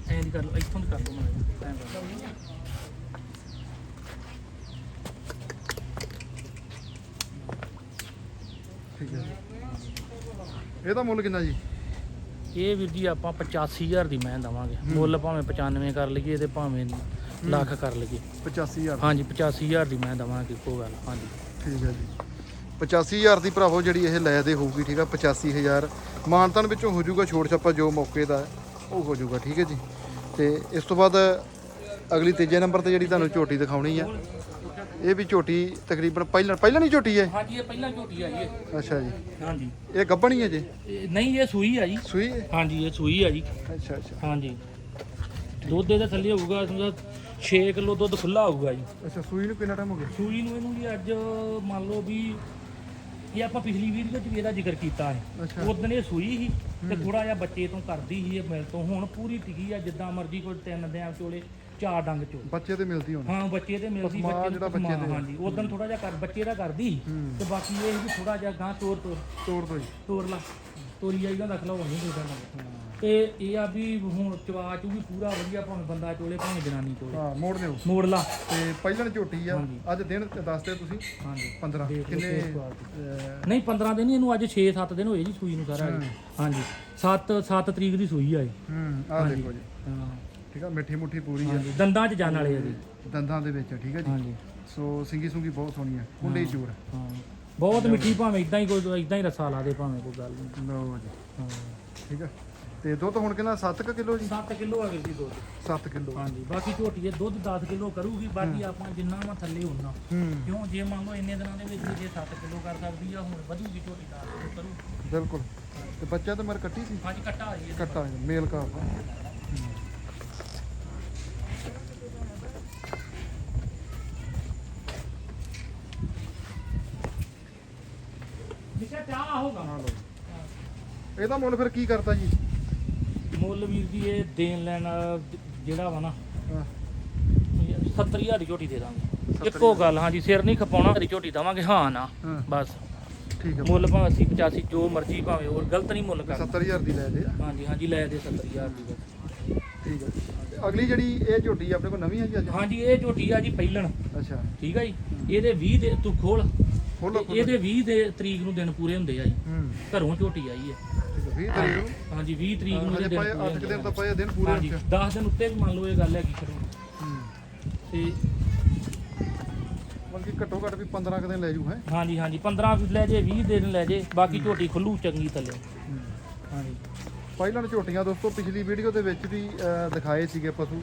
ਐਂ ਦੀ ਕਰ ਲਓ ਇੱਥੋਂ ਦੀ ਕਰ ਲਓ ਮੈਂ ਐਂ ਕਰ ਲਓ। ਠੀਕ ਹੈ ਇਹਦਾ ਮੁੱਲ ਕਿੰਨਾ ਜੀ? ਇਹ ਵੀਰ ਜੀ ਆਪਾਂ 85000 ਦੀ ਮੈਂ ਦਵਾਂਗੇ। ਮੁੱਲ ਭਾਵੇਂ 95 ਕਰ ਲਈਏ ਤੇ ਭਾਵੇਂ ਲੱਖ ਕਰ ਲਈਏ। 85000 ਹਾਂਜੀ 85000 ਦੀ ਮੈਂ ਦਵਾਂਗੇ ਕੋਈ ਗੱਲ ਹਾਂਜੀ। ਠੀਕ ਹੈ ਜੀ। 85000 ਦੀ ਭਰਾਵੋ ਜਿਹੜੀ ਇਹ ਲੈ ਦੇ ਹੋਊਗੀ ਠੀਕ ਆ 85000 ਮਾਨਤਨ ਵਿੱਚੋਂ ਹੋ ਜਾਊਗਾ ਛੋਟ ਛੱਪਾ ਜੋ ਮੌਕੇ ਦਾ ਹੈ, ਉਹ ਹੋ ਜਾਊਗਾ ਠੀਕ ਹੈ ਜੀ। ਤੇ ਇਸ ਤੋਂ ਬਾਅਦ ਅਗਲੀ ਤੀਜੇ ਨੰਬਰ ਤੇ ਜਿਹੜੀ ਤੁਹਾਨੂੰ ਝੋਟੀ ਦਿਖਾਉਣੀ ਆ ਇਹ ਵੀ ਝੋਟੀ ਤਕਰੀਬਨ ਪਹਿਲਾਂ ਪਹਿਲਾਂ ਨਹੀਂ ਝੋਟੀ ਹੈ ਹਾਂਜੀ ਇਹ ਪਹਿਲਾਂ ਝੋਟੀ ਆ ਜੀ ਇਹ। ਅੱਛਾ ਜੀ। ਹਾਂਜੀ। ਇਹ ਗੱਭਣੀ ਹੈ ਜੀ? ਇਹ- ਨਹੀਂ ਇਹ ਸੂਈ ਆ ਜੀ। ਸੂਈ? ਹੈ? ਹਾਂਜੀ ਇਹ ਸੂਈ ਆ ਜੀ। ਅੱਛਾ ਅੱਛਾ। ਹਾਂਜੀ। ਦੁੱਧ ਇਹਦੇ ਥੱਲੇ ਹੋਊਗਾ ਸਮਝਾ 6 ਕਿਲੋ ਦੁੱਧ ਖੁੱਲਾ ਹੋਊਗਾ ਜੀ। ਅੱਛਾ ਸੂਈ ਨੂੰ ਕਿੰਨਾ ਟਾਈਮ ਹੋ ਗਿਆ? ਸੂਈ ਨੂੰ ਇਹਨੂੰ ਜੀ ਅੱਜ ਮੰਨ ਲਓ ਵੀ ਇਹ ਆਪਾਂ ਪਿਛਲੀ ਵੀਡੀਓ 'ਚ ਵੀ ਇਹਦਾ ਜ਼ਿਕਰ ਕੀਤਾ ਹੈ। ਉਦੋਂ ਇਹ ਸੂਈ ਸੀ ਤੇ ਥੋੜਾ ਜਿਹਾ ਬੱਚੇ ਤੋਂ ਕਰਦੀ ਸੀ ਇਹ ਮੇਰੇ ਤੋਂ। ਹੁਣ ਪੂਰੀ ਟਿਕੀ ਆ ਜਿੱਦਾਂ ਮਰਜ਼ੀ ਕੋਈ ਤਿੰਨ ਦਿਆਂ ਚੋਲੇ ਚਾਰ ਡੰਗ ਚੋ ਬੱਚੇ ਤੇ ਮਿਲਦੀ ਹੁਣ। ਹਾਂ ਬੱਚੇ ਤੇ ਮਿਲਦੀ ਬੱਚੇ ਜਿਹੜਾ ਬੱਚੇ ਦੇ। ਹਾਂਜੀ। ਉਦੋਂ ਥੋੜਾ ਜਿਹਾ ਕਰ ਬੱਚੇ ਦਾ ਕਰਦੀ। ਤੇ ਬਾਕੀ ਇਹ ਵੀ ਥੋੜਾ ਜਿਹਾ ਗਾਂ ਤੋਰ ਤੋਰ। ਜੀ। ਤੋਰ ਲਾ। ਤੋਰੀ ਜਾਈਦਾ ਰੱਖ ਲਾ ਹੋਣੀ ਕੋਈ ਗੱਲ ਤੇ ਇਹ ਆ ਵੀ ਹੁਣ ਚਵਾ ਚੂ ਵੀ ਪੂਰਾ ਵਧੀਆ ਭਾਵੇਂ ਬੰਦਾ ਚੋਲੇ ਭਾਵੇਂ ਜਨਾਨੀ ਚੋਲੇ। ਹਾਂ ਮੋੜ ਦਿਓ ਮੋੜ ਲਾ ਤੇ ਪਹਿਲਾਂ ਝੋਟੀ ਆ ਹਾਂਜੀ। ਅੱਜ ਦਿਨ ਦੱਸਦੇ ਤੁਸੀਂ। ਹਾਂਜੀ। 15 ਦੇਖ ਲਓ ਕਿੰਨੇ ਕਿਸ ਕੁਆਲਿਟੀ। ਅਹ, ਨਹੀਂ 15 ਦਿਨ ਨਹੀਂ ਇਹਨੂੰ ਅੱਜ 6-7 ਦਿਨ ਹੋਏ ਜੀ ਸੂਈ ਨੂੰ ਸਾਰਾ। ਜੀ। ਹਾਂਜੀ। 7 7 ਤਰੀਕ ਦੀ ਸੂਈ ਆ ਇਹ। ਹੂੰ। ਦੇਖੋ ਜੀ। ਹਾਂ। ਠੀਕ ਆ ਮਿੱਠੀ ਮੁੱਠੀ ਪੂਰੀ ਆ। ਹਾਂਜੀ। ਦੰਦਾਂ 'ਚ ਜਾਣ ਵਾਲੇ ਆ ਜੀ। ਦੰਦਾਂ ਦੇ ਵਿੱਚ ਆ, ਠੀਕ ਆ ਜੀ। ਹਾਂਜੀ। ਸੋ ਸਿੰਗੀ ਸੁੰਗੀ ਬਹੁਤ ਸੋਹਣੀ ਆ। ਕੁੰਡੇ ਚੂਰ ਹਾਂ। ਬਹੁਤ ਮਿੱਠੀ ਭਾਵੇਂ ਇਦਾਂ ਹੀ ਕੋਈ ਇਦਾਂ ਹੀ ਰਸਾ ਲਾ ਦੇ ਭਾਵੇਂ ਕੋਈ ਗੱਲ ਨਹੀਂ। ਲਓ ਜੀ। ਹਾਂ। ਠੀਕ ਆ ਤੇ ਦੁੱਧ ਹੁਣ ਕਿੰਨਾ? 7 ਕਿਲੋ ਜੀ? 7 ਕਿਲੋ ਆ ਗਈ ਸੀ ਦੁੱਧ। 7 ਕਿਲੋ। ਹਾਂਜੀ ਬਾਕੀ ਝੋਟੀ ਇਹ ਦੁੱਧ 10 ਕਿਲੋ ਕਰੂਗੀ ਬਾਕੀ ਆਪਾਂ ਜਿੰਨਾ ਵਾ ਥੱਲੇ ਹੁੰਨਾ ਹੂੰ। ਕਿਉਂ? ਜੇ ਮੰਨ ਲਓ ਇੰਨੇ ਦਿਨਾਂ ਦੇ ਵਿੱਚ ਜੇ 7 ਕਿਲੋ ਕਰ ਸਕਦੀ ਆ ਹੁਣ ਵਧੂਗੀ ਝੋਟੀ 10 ਕਿਲੋ ਕਰੂ ਬਿਲਕੁਲ। ਤੇ ਬੱਚਾ ਤਾਂ ਮੇਰੇ ਕੱਟੀ ਸੀ? ਹਾਂਜੀ ਕੱਟਾ ਆ ਜੀ। ਇਹਦਾ। ਕੱਟਾ ਮੇਲ ਕਾ ਜਿੱਥੇ ਚਾਹ ਹੋਗਾ ਹਾਂ ਲਓ ਇਹਦਾ ਮੁੱਲ ਫਿਰ ਕੀ ਕਰਤਾ ਜੀ? ਮੁੱਲ ਵੀਰ ਜੀ ਇਹ ਦੇਣ ਲੈਣ ਜਿਹੜਾ ਵਾ ਨਾ ਹਾਂ। 70000 ਦੀ ਝੋਟੀ ਦੇ ਦਾਂਗੇ। ਇੱਕੋ ਗੱਲ ਹਾਂਜੀ ਸਿਰ ਨਹੀਂ ਖਪਾਉਣਾ ਤੇਰੀ ਝੋਟੀ ਦਵਾਂਗੇ ਹਾਂ ਨਾ ਹਾਂ। ਬਸ। ਠੀਕ ਮੁੱਲ ਭਾਵੇਂ 80 85 ਜੋ ਮਰਜ਼ੀ ਭਾਵੇਂ ਹੋਰ ਗਲਤ ਨਹੀਂ ਮੁੱਲ ਕਰਨਾ। 70000 ਦੀ ਲੈ ਦੇ ਆ ਹਾਂਜੀ ਹਾਂਜੀ ਲੈ ਦੇ 70000 ਦੀ ਬਸ। ਠੀਕ ਤੇ ਅਗਲੀ ਜਿਹੜੀ ਇਹ ਝੋਟੀ ਆਪਣੇ ਕੋਲ ਨਵੀਂ ਹੈ ਜੀ ਅੱਜ? ਹਾਂਜੀ ਇਹ ਝੋਟੀ ਆ ਜੀ ਪਹਿਲਣ। ਅੱਛਾ। ਠੀਕ ਆ ਜੀ? ਇਹਦੇ 20 ਦੇ ਤੂੰ ਖੋਲ। ਖੋਲੋ ਖੋਲੋ। ਇਹਦੇ 20 ਦੇ ਤਰੀਕ ਨੂੰ ਦਿਨ ਪੂਰੇ ਹੁੰਦੇ ਆ ਜੀ। ਹੂੰ। ਘਰੋਂ ਝੋਟੀ ਆਈ ਹੈ। 20 ਤਰੀਕ ਨੂੰ। ਹਾਂਜੀ 20 ਤਰੀਕ ਨੂੰ ਇਹਦੇ ਪਏ ਦਿਨ ਪੂਰੇ 8 ਦਿਨ ਤਾਂ। ਪਏ ਦਿਨ ਪੂਰੇ ਹਾਂਜੀ ਵਿੱਚ 10 ਦਿਨ ਉੱਤੇ ਵੀ ਮੰਨ ਲਓ ਇਹ ਗੱਲ ਹੈਗੀ ਸ਼ੁਰੂ ਹੂੰ। ਤੇ ਬਾਕੀ ਘੱਟੋ ਘੱਟ ਵੀ 15 ਕੁ ਦਿਨ ਲੈ ਜੂ ਹੈ? ਹਾਂਜੀ ਹਾਂਜੀ 15 ਵੀ ਲੈ ਜੇ 20 ਦਿਨ ਲੈ ਜੇ ਬਾਕੀ ਝੋਟੀ ਖੁੱਲੂ ਚੰਗੀ ਥੱਲੇ। ਹਾਂਜੀ। ਪਹਿਲਾਂ ਝੋਟੀਆਂ ਦੋਸਤੋ ਪਿਛਲੀ ਵੀਡੀਓ ਦੇ ਵਿੱਚ ਵੀ ਦਿਖਾਏ ਸੀਗੇ ਪਸ਼ੂ।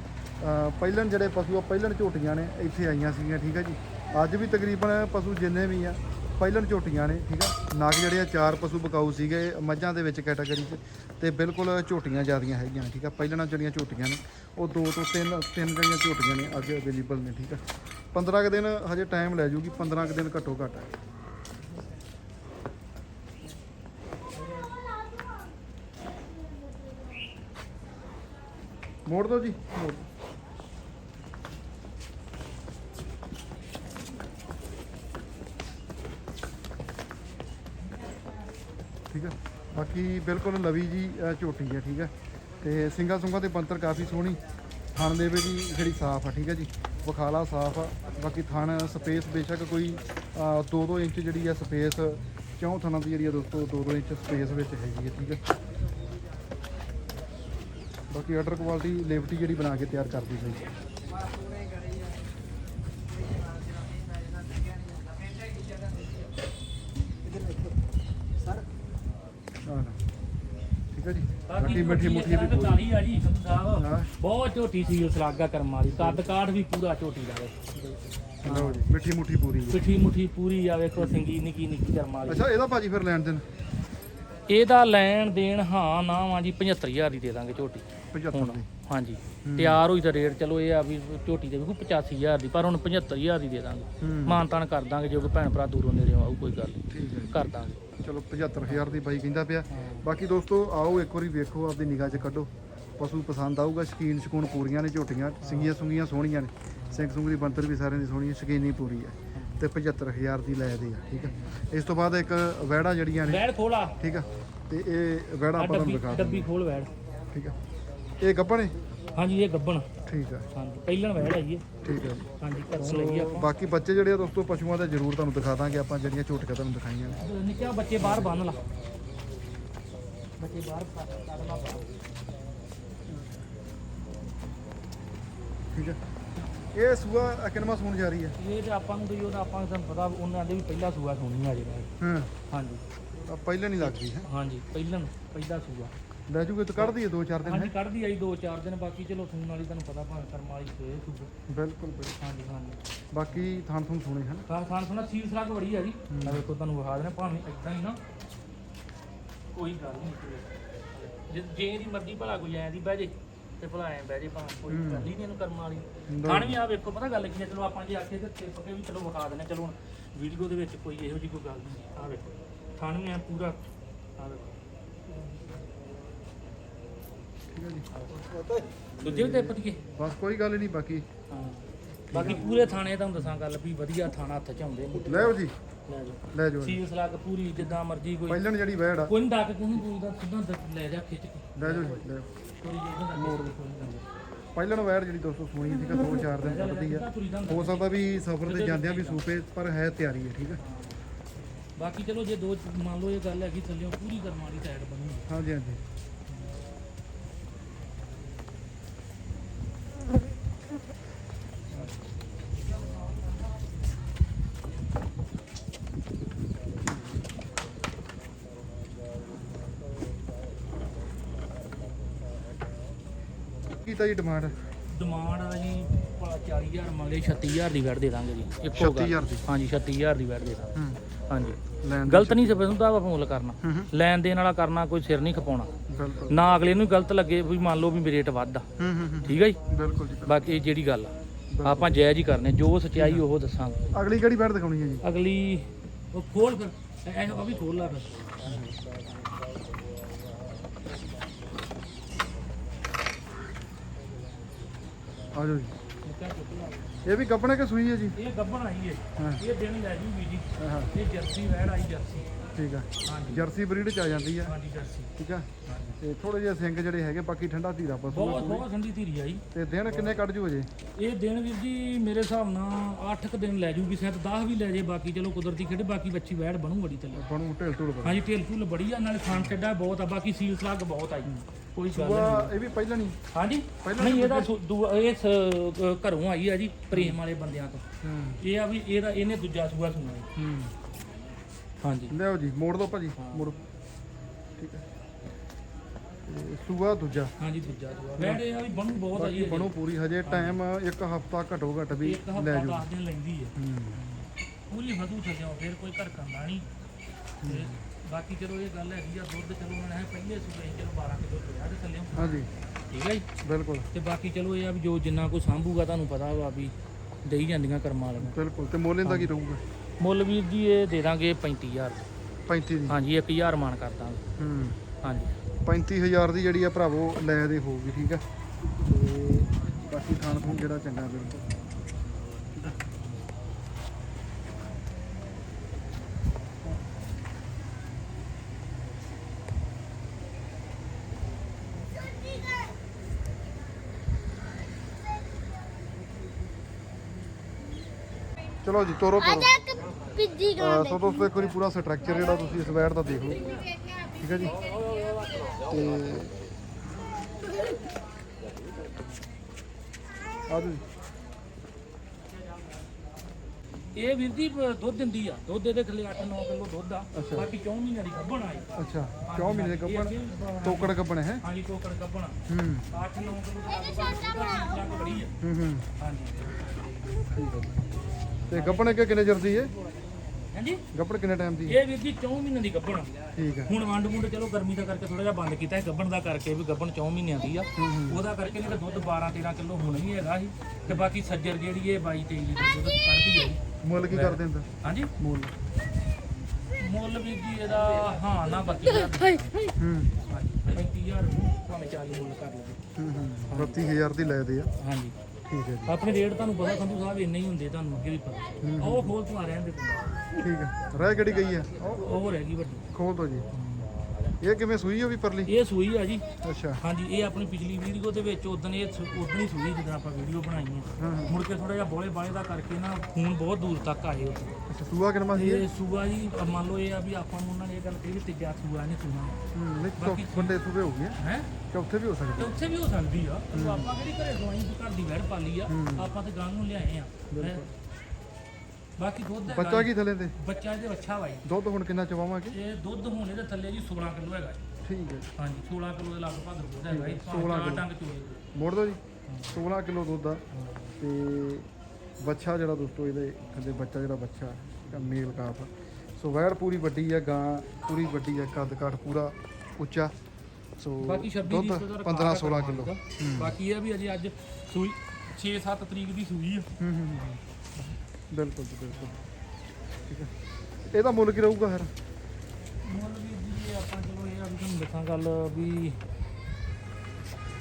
ਪਹਿਲਾਂ ਜਿਹੜੇ ਪਸ਼ੂ ਆ ਪਹਿਲਾਂ ਝੋਟੀਆਂ ਨੇ ਇੱਥੇ ਆਈਆਂ ਸੀਗੀਆਂ ਠੀਕ ਹੈ ਜੀ। ਅੱਜ ਵੀ ਤਕਰੀਬਨ ਪਸ਼ੂ ਜਿੰਨੇ ਵੀ ਆ ਪਹਿਲਾਂ ਝੋਟੀਆਂ ਨੇ, ਠੀਕ ਆ? ਕਿ ਜਿਹੜੇ ਆ, ਚਾਰ ਪਸ਼ੂ ਬਕਾਊ ਸੀਗੇ ਮੱਝਾਂ ਦੇ ਵਿੱਚ ਕੈਟਾਗਰੀ 'ਚ ਤੇ ਬਿਲਕੁਲ ਝੋਟੀਆਂ ਜ਼ਿਆਦੀਆਂ ਹੈਗੀਆਂ ਠੀਕ ਆ? ਪਹਿਲਾਂ ਜਿਹੜੀਆਂ ਝੋਟੀਆਂ ਨੇ, ਉਹ ਦੋ ਤੋਂ ਤਿੰਨ ਤਿੰਨ ਜਿਹੜੀਆਂ ਝੋਟੀਆਂ ਨੇ ਅੱਜ ਅਵੇਲੇਬਲ ਨੇ, ਠੀਕ ਆ? 15 ਕੁ ਦਿਨ ਹਜੇ ਟਾਈਮ ਲੈ ਜੂਗੀ 15 ਕੁ ਦਿਨ ਘੱਟੋ ਘੱਟ। ਹੈ ਮੋੜ ਦੋ ਜੀ, ਮੋੜ ਬਾਕੀ ਬਿਲਕੁਲ ਲਵੀ ਜੀ ਝੋਟੀ ਹੈ, ਠੀਕ ਹੈ। ਤੇ ਸਿੰਗਾ ਸੁੰਗਾ ਤੇ ਬੰਤਰ ਕਾਫੀ ਸੋਹਣੀ। ਥਣ ਦੇ ਵੀ ਜਿਹੜੀ ਸਾਫ਼ ਆ, ਠੀਕ ਹੈ ਜੀ। ਵਖਾਲਾ ਸਾਫ਼ ਆ। ਬਾਕੀ ਥਣ ਸਪੇਸ ਬੇਸ਼ੱਕ ਕੋਈ 2-2 ਇੰਚ ਜਿਹੜੀ ਆ ਸਪੇਸ, ਚੌਂ ਥਣਾਂ ਦੀ ਜਿਹੜੀ ਆ ਦੋਸਤੋ 2-2 ਇੰਚ ਸਪੇਸ ਵਿੱਚ ਹੈਗੀ ਹੈ ਠੀਕ ਹੈ। ਬਾਕੀ ਆਰਡਰ ਕੁਆਲਿਟੀ ਲੇਵਟੀ ਜਿਹੜੀ ਬਣਾ ਕੇ ਤਿਆਰ ਕਰਦੀ ਸਹੀ ਆਹ ਲਓ। ਠੀਕ ਹੈ ਜੀ? ਬਾਕੀ ਮਿੱਠੀ ਮੁੱਠੀ ਵੀ ਪੂਰੀ ਕਾਲੀ ਆ ਜੀ ਸੰਧੂ ਸਾਹਿਬ। ਹਾਂ। ਬਹੁਤ ਝੋਟੀ ਸੀ ਉਸ ਲਾਗਾ ਕਰਮ ਵਾਲੀ। ਕੱਦ ਕਾਠ ਵੀ ਪੂਰਾ ਝੋਟੀ ਦਾ ਵੇ। ਲਓ ਜੀ ਮਿੱਠੀ ਮੁੱਠੀ ਪੂਰੀ ਹੈ ਪਿੱਠੀ ਮੁੱਠੀ ਪੂਰੀ ਆ ਵੇਖੋ ਸਿੰਗੀ ਨਿੱਕੀ ਨਿੱਕੀ ਕਰਮ ਵਾਲੀ। ਅੱਛਾ ਇਹਦਾ ਭਾਜੀ ਫਿਰ ਲੈਣ ਦੇਣ? ਇਹਦਾ ਲੈਣ ਦੇਣ ਹਾਂ ਨਾ ਵਾਂ ਜੀ 75000 ਦੀ ਦੇ ਦਾਂਗੇ ਝੋਟੀ। 75 ਹੁਣ ਦੀ? ਹਾਂਜੀ। ਤਿਆਰ ਹੋਈ ਤਾਂ ਰੇਟ ਚਲੋ ਇਹ ਆ ਵੀ ਝੋਟੀ ਦੇ ਵੇਖੋ 85000 ਦੀ ਪਰ ਹੁਣ 75000 ਦੀ ਦੇ ਦਾਂਗੇ। ਹੂੰ। ਮਾਨ ਤਾਨ ਕਰ ਦਾਂਗੇ ਜੋ ਭੈਣ ਭਰਾ ਦੂਰੋਂ ਨੇੜੇ ਆਊ ਕੋਈ ਗੱਲ ਨਹੀਂ ਠੀਕ ਹੈ ਕਰ ਦਾਂਗੇ। ਚਲੋ 75000 ਦੀ ਬਾਈ ਕਹਿੰਦਾ ਪਿਆ। ਬਾਕੀ ਦੋਸਤੋ ਆਓ ਇੱਕ ਵਾਰੀ ਵੇਖੋ ਆਪਦੀ ਨਿਗਾਹ 'ਚ ਕੱਢੋ। ਪਸ਼ੂ ਪਸੰਦ ਆਊਗਾ ਸ਼ਕੀਨ ਸ਼ਕੂਨ ਪੂਰੀਆਂ ਨੇ ਝੋਟੀਆਂ ਸਿੰਗੀਆਂ ਸੁੰਗੀਆਂ ਸੋਹਣੀਆਂ ਨੇ। ਸਿੰਘ ਸੁੰਗ ਦੀ ਬੰਤਰ ਵੀ ਸਾਰਿਆਂ ਦੀ ਸੋਹਣੀ ਹੈ ਸ਼ਕੀਨੀ ਪੂਰੀ ਹੈ। ਤੇ 75000 ਦੀ ਲੈ ਦੇ ਆ ਠੀਕ ਹੈ? ਇਸ ਤੋਂ ਬਾਅਦ ਇੱਕ ਵੈੜਾ ਜਿਹੜੀਆਂ ਨੇ ਬੈੜ ਖੋਲਾ। ਠੀਕ ਆ? ਤੇ ਇਹ ਵੈੜਾ ਆਪਾਂ ਡੱਬੀ ਦਿਖਾ ਡੱਬੀ ਖੋਲ ਠੀਕ ਆ? ਇਹ ਗੱਪਣੇ ਹਾਂਜੀ ਇਹ ਗੱਬਣ ਠੀਕ ਆ। ਹਾਂਜੀ ਪਹਿਲਣ ਬੈੜ ਆਈਏ ਠੀਕ ਆ। ਹਾਂਜੀ ਘਰੋਂ ਲਈ ਸੋ ਆਪਾਂ। ਬਾਕੀ ਬੱਚੇ ਜਿਹੜੇ ਆ ਦੋਸਤੋ ਪਸ਼ੂਆਂ ਦੇ ਜ਼ਰੂਰ ਤੁਹਾਨੂੰ ਦਿਖਾ ਦਾਂਗੇ ਆਪਾਂ ਜਿਹੜੀਆਂ ਝੋਟੀਆਂ ਤੁਹਾਨੂੰ ਦਿਖਾਈਆਂ ਨੇ। ਨਿੱਕਾ ਬੱਚੇ ਬਾਹਰ ਬੰਨ ਲਾ। ਬੱਚੇ ਬਾਹਰ ਕੱਢ ਲਾ ਬਾਹਰ ਠੀਕ ਆ। ਇਹ ਸੂਆ ਕਿੰਨਵਾਂ ਸੂਣ ਜਾ ਰਹੀ ਹੈ ਇਹ ਤੇ ਆਪਾਂ ਨੂੰ ਤੇ ਉਹਦਾ ਆਪਾਂ ਨੂੰ ਤੁਹਾਨੂੰ ਪਤਾ ਉਹਨਾਂ ਦੇ ਵੀ ਪਹਿਲਾ ਸੂਆ ਸੋਣੀ ਆ ਜਿਹੜਾ ਹਾਂ। ਹਾਂਜੀ। ਆ ਪਹਿਲਾਂ ਨਹੀਂ ਲੱਗਦੀ ਹੈ? ਹਾਂਜੀ ਪਹਿਲਣ ਪਹਿਲਾ ਸੂਆ। ਲੈ ਜੂਗੇ ਤਾਂ ਕੱਢ ਦਈਏ ਦੋ ਚਾਰ ਦਿਨ ਹਾਂਜੀ ਹੈ? ਕੱਢਦੀ ਆਈ 2-4 ਦਿਨ ਬਾਕੀ ਚਲੋ ਸੂਣ ਵਾਲੀ ਤੁਹਾਨੂੰ ਪਤਾ ਭਾਵੇਂ ਕਰਮ ਵਾਲੀ ਸੂਏ ਸੂਆ ਬਿਲਕੁਲ ਬਿਲਕੁਲ। ਹਾਂਜੀ ਹਾਂਜੀ। ਬਾਕੀ ਥਾਂ ਥੂੰ ਸੋਹਣੇ ਹਨ ਖਾਣ ਖਾਣ ਸੁਣਾ ਸੀਲ ਸਲਾਕ ਬੜੀ ਆ ਜੀ। ਆ ਵੇਖੋ ਤੁਹਾਨੂੰ ਵਿਖਾ ਦੇਣਾ ਭਾਵੇਂ ਇਦਾਂ ਹੀ ਨਾ ਕੋਈ ਗੱਲ ਨਹੀਂ। ਜੇ ਜੇ ਇਹਦੀ ਮਰਜ਼ੀ ਭਲਾ ਕੋਈ ਐਂ ਦੀ ਬਹਿ ਜੇ ਤੇ ਭਲਾ ਐਂ ਬਹਿ ਜੇ ਭਾਵੇਂ ਕੋਈ ਹੂੰ। ਗੱਲ ਹੀ ਨਹੀਂ ਇਹਨੂੰ ਕਰਮ ਵਾਲੀ। ਖਾਣ ਵੀ ਆ ਵੇਖੋ ਪਤਾ ਗੱਲ ਕੀ ਹੈ? ਚਲੋ ਆਪਾਂ ਜੇ ਆਖੇ ਤੇ ਟਿਪ ਕੇ ਵੀ ਚਲੋ ਵਿਖਾ ਹਾਂ, ਚਲੋ ਹੁਣ ਵੀਡੀਓ ਦੇ ਵਿੱਚ ਕੋਈ ਇਹੋ ਜਿਹੀ ਕੋਈ ਗੱਲ ਨਹੀਂ। ਆ ਵੇਖੋ ਖਾਣ ਵੀ ਐ ਪੂਰਾ ਆ ਵੇਖੋ ਠੀਕ ਹੈ ਜੀ ਦੂਜੇ ਵੀ ਟਿਪ ਦੀਏ ਬਸ ਕੋਈ ਗੱਲ ਨਹੀਂ ਬਾਕੀ। ਹਾਂ। ਬਾਕੀ ਪੂਰੇ ਥਾਣੇ ਤੁਹਾਨੂੰ ਦੱਸਾਂ ਗੱਲ ਵੀ ਵਧੀਆ ਥਾਣਾ ਹੱਥ ਚ ਆਉਂਦੇ ਨੇ। ਲੈ ਆਓ ਜੀ। ਲੈ ਜਾਓ। ਲੈ ਜਾਓ ਸੀਲ ਸਲਾਕ ਪੂਰੀ ਜਿੱਦਾਂ ਮਰਜ਼ੀ ਕੋਈ ਪਹਿਲਣ ਜਿਹੜੀ ਵੈੜ ਆ। ਕੋਈ ਨਹੀਂ ਡੱਕ ਕੋਈ ਕੋਈ ਦਾ ਸਿੱਧਾ ਲੈ ਜਾ ਖਿੱਚ ਕੇ। ਲੈ ਜਾਓ ਜੀ ਲੈ ਆਓ। ਥੋੜੀ ਜਿਹੀ ਦਾ ਮੋੜ ਪਹਿਲਣ ਵੈੜ ਜਿਹੜੀ ਦੋਸਤੋ ਠੀਕ ਹੈ ਦੋ ਚਾਰ ਦਿਨ ਕੱਢਦੀ ਆ। ਹੋ ਸਕਦਾ ਵੀ ਸਫ਼ਰ ਤੇ ਜਾਂਦਿਆਂ ਵੀ ਸੂਪੇ ਪਰ ਹੈ ਤਿਆਰੀ ਹੈ ਠੀਕ ਹੈ ਬਾਕੀ ਚਲੋ ਜੇ ਦੋ ਮੰਨ ਲਓ ਇਹ ਗੱਲ ਹੈਗੀ ਥੱਲੇ ਪੂਰੀ ਕਰਮ ਸਾਈਡ ਬਣੀ ਹਾਂਜੀ ਹਾਂਜੀ। ਕੀਤਾ ਜੀ ਡਿਮਾਂਡ ਡਿਮਾਂਡ ਆ ਜੀ ਭਲਾ 40000 ਮੰਗਦੇ 36000 ਦੀ ਵੈਟ ਦੇ ਦਾਂਗੇ ਜੀ। ਇੱਕੋ ਗੱਲ। 36000 ਦੀ? ਹਾਂਜੀ 36000 ਦੀ ਵੈਟ ਦੇ ਦਾਂਗੇ। ਹਾਂਜੀ। ਗਲਤ ਨਹੀਂ ਸਪੈਸਾ ਦਾ ਮੁੱਲ ਕਰਨਾ। ਲੈਣ ਦੇਣ ਵਾਲਾ ਕਰਨਾ ਕੋਈ ਸਿਰ ਨਹੀਂ ਖਪਾਉਣਾ। ਨਾ ਅਗਲੇ ਨੂੰ ਗਲਤ ਲੱਗੇ ਵੀ ਮੰਨ ਲਓ ਵੀ ਰੇਟ ਵੱਧ ਆ। ਠੀਕ ਹੈ ਜੀ? ਬਿਲਕੁਲ ਜੀ। ਬਾਕੀ ਜਿਹੜੀ ਗੱਲ ਆ ਆਪਾਂ ਜਾਇਜ਼ ਹੀ ਕਰਨੇ ਜੋ ਸਚਾਈ ਉਹ ਦੱਸਾਂਗੇ। ਅਗਲੀ ਕਿਹੜੀ ਬੈਡ ਦਿਖਾਉਣੀ ਹੈ ਜੀ? ਅਗਲੀ ਉਹ ਖੋਲ ਫਿਰ। ਐ ਉਹ ਵੀ ਖੋਲ ਲਾ ਫਿਰ। ਆ ਜਾਓ ਜੀ। ਇਹ ਵੀ ਕੱਪੜੇ ਕੇ ਸੂਈ ਹੈ ਜੀ? ਇਹ ਗੱਬਣ ਆਈ ਹੈ। ਹਾਂ। ਇਹ ਦਿਨ ਲੈ ਜੂਗੀ ਜੀ। ਹਾਂ। ਇਹ ਜਰਸੀ ਵੈੜ ਆਈ ਜਰਸੀ। ਠੀਕ ਆ। ਹਾਂਜੀ। ਜਰਸੀ ਬਰੀਡ ਚ ਆ ਜਾਂਦੀ ਆ। ਹਾਂਜੀ ਜਰਸੀ। ਠੀਕ ਆ। ਤੇ ਥੋੜੇ ਜਿਹੇ ਸਿੰਘ ਜਿਹੜੇ ਹੈਗੇ ਬਾਕੀ ਠੰਡਾ ਧੀਰਾ ਪਸ਼ੂ ਬਹੁਤ। ਬਹੁਤ ਠੰਡੀ ਧੀਰੀ ਆਈ ਤੇ ਦਿਨ ਕਿੰਨੇ ਕੱਢ ਜੂ ਅਜੇ? ਇਹ ਦਿਨ ਵੀਰ ਜੀ ਮੇਰੇ ਹਿਸਾਬ ਨਾਲ 8 ਕੁ ਦਿਨ ਲੈ ਜੂਗੀ ਸ਼ਾਇਦ 10 ਵੀ ਲੈ ਜੇ ਬਾਕੀ ਚਲੋ ਕੁਦਰਤੀ ਖੇਡ ਬਾਕੀ ਬੱਚੀ ਵੈੜ ਬਣੂ ਬੜੀ ਥੱਲੇ। ਬਣੂ ਢਿਲ ਢੁਲ ਹਾਂਜੀ ਢਿੱਲ ਢੁੱਲ ਬੜੀ ਆ ਨਾਲੇ ਖਾਣ ਚੱਡਾ ਬਹੁਤ ਆ ਬਾਕੀ ਸੀਲ ਸਲਾਗ ਬਹੁਤ ਆਈ ਕੋਈ ਗੱਲ ਨਹੀਂ। ਇਹ ਵੀ ਪਹਿਲਾਂ ਨਹੀਂ? ਹਾਂਜੀ? ਪਹਿਲਾਂ ਨਹੀਂ ਇਹਦਾ ਸੂ- ਇਹ ਘਰੋਂ ਆਈ ਆ ਜੀ ਪ੍ਰੇਮ ਵਾਲੇ ਬੰਦਿਆਂ ਤੋਂ। ਹੂੰ। ਇਹ ਆ ਵੀ ਇਹਦਾ ਇਹਨੇ ਦੂਜਾ ਸੂਆ ਸੁਣਾ ਹੂੰ। ਹਾਂਜੀ। ਲਿਆਓ ਜੀ ਮੋੜ ਦੋ ਭਾਜੀ ਹਾਂ। ਮੋੜ। ਠੀਕ ਹੈ। ਤੇ ਸੂਆ ਦੂਜਾ। ਹਾਂਜੀ ਦੂਜਾ ਵੈੜ ਇਹ ਆ ਵੀ ਬਣੂ ਬਹੁਤ ਆ ਜੀ ਬਾਕੀ ਬਣੂ ਪੂਰੀ ਹਜੇ ਟਾਈਮ ਇੱਕ ਹਫਤਾ ਘਟੋ ਘਟ ਵੀ ਇੱਕ ਲੈ ਹਫ਼ਤਾ ਜੂ 10 ਦਿਨ ਲੈਂਦੀ ਹੈ ਹੂੰ। ਪੂਰੀ ਵਧੂ ਸਜਿਓ ਫਿਰ ਕੋਈ ਘਰ ਕੰਦਾ ਨਹੀਂ। ਤੇ ਬਾਕੀ ਚਲੋ ਇਹ ਗੱਲ ਹੈਗੀ ਆ ਦੁੱਧ ਚਲੋ ਉਹਨਾਂ ਨੇ ਪਹਿਲੇ ਸੂਏ ਚਲੋ 12 ਕਿਲੋ ਲਿਆ ਤੇ ਥੱਲੇ ਹਾਂਜੀ। ਠੀਕ ਹੈ ਜੀ। ਬਿਲਕੁਲ। ਤੇ ਬਾਕੀ ਚਲੋ ਇਹ ਆ ਵੀ ਜੋ ਜਿੰਨਾ ਕੋਈ ਸਾਂਭੂਗਾ ਤੁਹਾਨੂੰ ਪਤਾ ਵਾ ਵੀ ਦੇਈ ਜਾਂਦੀਆਂ ਕਰਮਾਂ ਵਾਲੀਆਂ। ਬਿਲਕੁਲ ਤੇ ਮੁੱਲ ਇਹਦਾ ਕੀ ਰਹੂਗਾ? ਮੁੱਲ ਵੀਰ ਜੀ ਇਹ ਦੇ ਦਾਂਗੇ 35000 35 ਦੀ। ਹਾਂਜੀ 1000 ਮਾਨ ਕਰ ਦਾਂਗੇ। ਹੂੰ। ਹਾਂਜੀ। 35000 ਦੀ ਜਿਹੜੀ ਆ ਭਰਾਵੋ ਲੈ ਦੇ ਹੋਊਗੀ ਠੀਕ ਆ? ਤੇ ਬਾਕੀ ਖਾਣ ਖੂਣ ਜਿਹੜਾ ਚੰਗਾ ਬਿਲਕੁਲ ਚਲੋ ਜੀ ਤੋਰੋ ਤੋਰੋ। ਅਹ ਸੋ ਦੋਸਤੋ ਇੱਕ ਵਾਰੀ ਪੂਰਾ ਸਟਰਕਚਰ ਜਿਹੜਾ ਤੁਸੀਂ ਇਸ ਵੈਟ ਦਾ ਦੇਖ ਲਓ। ਠੀਕ ਹੈ ਜੀ? ਤੇ ਆ ਜੀ। ਇਹ ਵੀਰ ਜੀ ਦੁੱਧ ਦਿੰਦੀ ਆ। ਦੁੱਧ ਦੇ ਥੱਲੇ 8-9 ਕਿਲੋ ਦੁੱਧ ਆ। ਅੱਛਾ। ਬਾਕੀ 4 ਮਹੀਨਿਆਂ ਦੀ ਗੱਭਣ ਆਈ ਅੱਛਾ 4 ਮਹੀਨੇ ਦੇ ਕੱਪਣ ਤੋਕੜ ਕੱਪਣ ਹੈ ਹਾਂਜੀ ਟੋਕੜ ਗੱਭਣ। ਹੂੰ। 8-9 ਕਿਲੋ ਦਾ ਦੁੱਧ ਬੜੀ ਆ। ਹੂੰ ਹੂੰ। ਹਾਂਜੀ। ਠੀਕ ਹੈ ਤੇ ਗੱਪਣ ਅੱਗੇ ਕਿੰਨੇ ਚਿਰ ਦੀ ਹੈ ਹਾਂਜੀ? ਗੱਪਣ ਕਿੰਨੇ ਟਾਈਮ ਦੀ? ਹੈ ਇਹ ਵੀਰ ਜੀ 4 ਮਹੀਨਿਆਂ ਦੀ ਗੱਭਣ ਆ। ਠੀਕ ਹੈ ਹੁਣ ਵੰਡ ਮੁੰਡ ਚਲੋ ਗਰਮੀ ਦਾ ਕਰਕੇ ਥੋੜਾ ਜਿਹਾ ਬੰਦ ਕੀਤਾ ਹੈ ਗੱਭਣ ਦਾ ਕਰਕੇ ਵੀ ਗੱਭਣ 4 ਮਹੀਨਿਆਂ ਦੀ ਆ। ਹੂੰ ਹੂੰ। ਉਹਦਾ ਕਰਕੇ ਨਹੀਂ ਤਾਂ ਦੁੱਧ 12 13 ਕਿਲੋ ਹੁਣ ਵੀ ਹੈਗਾ ਸੀ। ਤੇ ਬਾਕੀ ਸੱਜਰ ਜਿਹੜੀ ਇਹ 22 23 ਲੀਟਰ ਦੁੱਧ ਕੱਢਦੀ ਹੈ। ਮੁੱਲ ਕੀ ਕਰ ਦਿੰਦਾ ਹਾਂਜੀ? ਮੁੱਲ। ਮੁੱਲ ਵੀ ਜੀ ਇਹਦਾ ਹਾਂ ਨਾ 32000 ਹੂੰ। ਹਾਂਜੀ 35000 ਭਾਵੇਂ 40 ਮੁੱਲ ਕਰ ਲਓ ਹੂੰ ਹੂੰ। 32000 ਦੀ ਲੈਦੇ ਆ। ਹਾਂਜੀ। ਠੀਕ ਹੈ ਜੀ। ਆਪਣੇ ਰੇਟ ਤੁਹਾਨੂੰ ਪਤਾ ਸੰਧੂ ਸਾਹਿਬ ਇੰਨੇ ਹੀ ਹੁੰਦੇ ਤੁਹਾਨੂੰ ਅੱਗੇ ਵੀ ਪਤਾ। ਉਹ ਖੋਲ ਤੋਂ ਆ ਰਹੇ ਦੇ ਠੀਕ ਹੈ ਰਹਿ ਕਿਹੜੀ ਗਈ ਹੈ ਉਹ ਰਹਿ ਗਈ ਵੱਡੀ। ਖੋਲ ਦੋ ਜੀ। ਇਹ ਕਿਵੇਂ ਸੂਈ ਹੋ ਵੀ ਪਰਲੀ? ਇਹ ਸੂਈ ਆ ਜੀ। ਅੱਛਾ। ਹਾਂਜੀ ਇਹ ਆਪਣੀ ਪਿਛਲੀ ਵੀਡੀਓ ਦੇ ਵਿੱਚ ਉਦੋਂ ਇਹ ਉਦੋਂ ਹੀ ਸੂਈ ਜਦੋਂ ਆਪਾਂ ਵੀਡੀਓ ਬਣਾਈ ਹੈ ਹਾਂ ਹਾਂ। ਮੁੜ ਕੇ ਥੋੜਾ ਜਿਹਾ ਬੋਲੇ ਬਾਲੇ ਦਾ ਕਰਕੇ ਨਾ ਫੋਨ ਬਹੁਤ ਦੂਰ ਤੱਕ ਆਏ ਉੱਥੇ। ਅੱਛਾ ਸੂਆ ਕਿੰਨਾ ਸੀ ਇਹ? ਸੂਆ ਜੀ ਮੰਨ ਲਓ ਇਹ ਆ ਵੀ ਆਪਾਂ ਨੂੰ ਉਹਨਾਂ ਨੇ ਇਹ ਗੱਲ ਕਹੀ ਵੀ ਤੀਜਾ ਸੂਆ ਨਹੀਂ ਸੂਣਾ ਹੂੰ। ਨਹੀਂ ਵੱਡੇ ਸੂਬੇ ਹੋ ਗਏ ਹੈ? ਚੌਥੇ ਵੀ ਹੋ ਸਕਦੇ ਉੱਥੇ ਵੀ ਹੋ ਸਕਦੀ ਆ। ਆਪਾਂ ਕਿਹੜੀ ਘਰੇ ਦਵਾਈ ਦੀ ਘਰ ਦੀ ਵੈੜ ਪਾਲੀ ਆ। ਹੂੰ। ਆਪਾਂ ਤੇ ਗਾਂ ਨੂੰ ਲਿਆਏ ਆ। ਹੈਂ। ਬਾਕੀ ਦੁੱਧ ਹੈਗਾ ਬੱਚਾ ਜੀ। ਕੀ ਥੱਲੇ ਤੇ? ਬੱਚਾ ਇਹਦੇ ਅੱਛਾ ਵਾਈ ਦੁੱਧ ਹੁਣ ਕਿੰਨਾ ਚਵਾਵਾਂਗੇ ਇਹ ਦੁੱਧ ਹੁਣ ਇਹਦੇ ਥੱਲੇ ਜੀ 16 ਕਿਲੋ ਹੈਗਾ ਜੀ। ਠੀਕ ਹੈ ਹਾਂਜੀ 16 ਕਿਲੋ ਦੇ ਲਗਭਗ ਦੁੱਧ ਹੈਗਾ ਜੀ। 16 16 ਕਿਲੋ। ਟੰਗ ਚੋਏ ਮੋੜ ਦੋ ਜੀ। 16 ਕਿਲੋ ਦੁੱਧ ਆ। ਤੇ ਬੱਚਾ ਜਿਹੜਾ ਦੋਸਤੋ ਇਹਦੇ ਥੱਲੇ ਬੱਚਾ ਜਿਹੜਾ ਬੱਚਾ ਇਹਦਾ ਮੇਲ ਕਾਫ ਆ। ਸੋ ਵੈੜ ਪੂਰੀ ਵੱਡੀ ਆ ਗਾਂ ਪੂਰੀ ਵੱਡੀ ਆ ਕੱਦ ਕਾਠ ਪੂਰਾ ਉੱਚਾ। ਸੋ ਬਾਕੀ 26 ਦੁੱਧ ਦੀ ਸੌਦਾ 15 16 ਕਿਲੋ। ਬਾਕੀ ਇਹ ਵੀ ਅਜੇ ਅੱਜ ਸੂਈ 6-7 ਤਰੀਕ ਦੀ ਸੂਈ ਆ। ਹੂੰ ਹੂੰ ਹੂੰ। ਬਿਲਕੁਲ ਜੀ ਬਿਲਕੁਲ। ਠੀਕ ਹੈ। ਇਹਦਾ ਮੁੱਲ ਕੀ ਰਹੂਗਾ ਫਿਰ? ਮੁੱਲ ਵੀ ਜੀ ਇਹ ਆਪਾਂ ਚਲੋ ਇਹ ਆ ਵੀ ਤੁਹਾਨੂੰ ਦੱਸਾਂ ਗੱਲ ਵੀ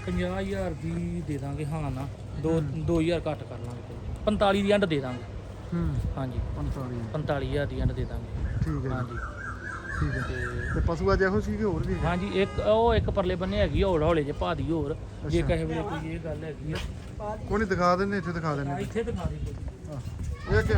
50000 ਦੀ ਦੇ ਦਾਂਗੇ ਹਾਂ ਨਾ। 2 2000 ਘੱਟ ਕਰ ਲਾਂਗੇ 45 ਦੀ ਐਂਡ ਦੇ ਦਾਂਗੇ। ਹੂੰ। ਹਾਂਜੀ। 45 45000 ਦੀ ਐਂਡ ਦੇ ਦਾਂਗੇ। ਠੀਕ ਹੈ ਹਾਂਜੀ। ਠੀਕ ਹੈ। ਤੇ ਤੇ ਪਸ਼ੂ ਅੱਜ ਇਹੋ ਸੀ ਕਿ ਹੋਰ ਵੀ? ਹੈ? ਹਾਂਜੀ ਇੱਕ ਉਹ ਇੱਕ ਪਰਲੇ ਬੰਨੇ ਹੈਗੀ ਆ, ਹੌਲਾ ਹੌਲੇ ਜੇ ਭਾਦੀ ਹੋਰ। ਜੇ ਅੱਛਾ। ਕਹੇ ਵੇਲੇ ਕੋਈ ਇਹ ਗੱਲ ਹੈਗੀ ਆ। ਕੋਈ ਨਹੀਂ ਦਿਖਾ ਦਿੰਦੇ ਇੱਥੇ ਦਿਖਾ ਆ, ਦਿੰਦੇ ਇੱਥੇ ਦਿਖਾ ਦੇ ਕੋਈ। ਇਹ ਕਿ।